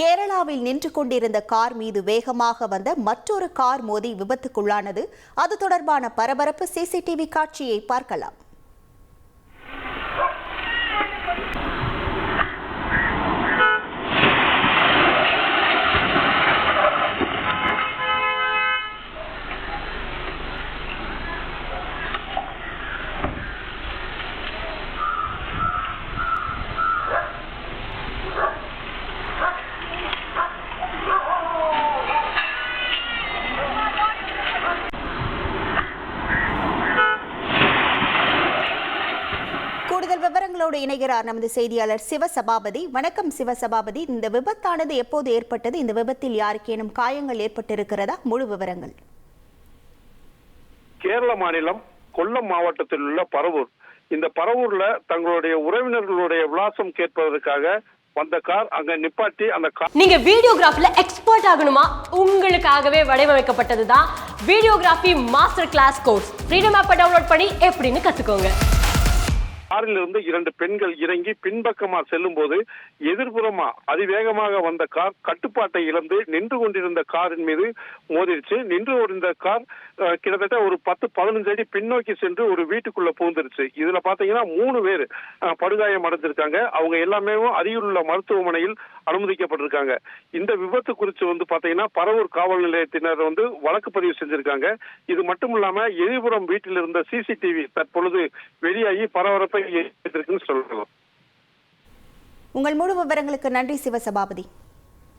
கேரளாவில் நின்று கொண்டிருந்த கார் மீது வேகமாக வந்த மற்றொரு கார் மோதி விபத்துக்குள்ளானது. அது தொடர்பான பரபரப்பு சிசிடிவி காட்சியை பார்க்கலாம். கூடுதல் விவரங்களோடு இணைகிறார் நமது செய்தியாளர் சிவசபாபதி. வணக்கம் சிவசபாபதி. இந்த விபத்தானது எப்போது ஏற்பட்டது? இந்த விபத்தில் யாருக்கேனும் காயங்கள் ஏற்பட்டிருக்கிறதா? முழு விவரங்கள். கேரள மாநிலம் கொல்லம் மாவட்டத்தில் உள்ள பரவூர். இந்த பரவூர்ல தங்களுடைய உறவினர்களுடைய விலாசம் கேட்பதற்காக வந்த கார் அங்க நிப்பாட்டி அந்த கார் நீங்க வீடியோகிராஃபில எக்ஸ்பர்ட் ஆகணுமா? உங்களுக்காகவே வடிவமைக்கப்பட்டதுதான் videography master class course freedom ஆப்பை டவுன்லோட் பண்ணி எப்படின்னு கத்துக்கோங்க. காரிலிருந்து இரண்டு பெண்கள் இறங்கி பின்பக்கமா செல்லும் போது எதிர்புறமா அதிவேகமாக வந்த கார் கட்டுப்பாட்டை இழந்து நின்று கொண்டிருந்த காரின் மீது மோதிருச்சு. நின்று கொண்டிருந்த கார் கிட்டத்தட்ட ஒரு பத்து பதினஞ்சு அடி பின்னோக்கி சென்று ஒரு வீட்டுக்குள்ள பூந்துருச்சு. இதுல பாத்தீங்கன்னா மூணு பேர் படுகாயம் அடைஞ்சிருக்காங்க. அவங்க எல்லாமே அருகிலுள்ள மருத்துவமனையில் அனுமதிக்கப்பட்டிருக்காங்க. இந்த விபத்து குறித்து வந்து பாத்தீங்கன்னா பரவூர் காவல் நிலையத்தினர் வந்து வழக்கு பதிவு செஞ்சிருக்காங்க. இது மட்டும் இல்லாம எதிர்புறம் வீட்டில் இருந்த சிசிடிவி தற்பொழுது வெளியாகி பரபரப்பை ஏற்பட்டிருக்குன்னு சொல்லலாம். உங்கள் முழு விவரங்களுக்கு நன்றி சிவசபாபதி.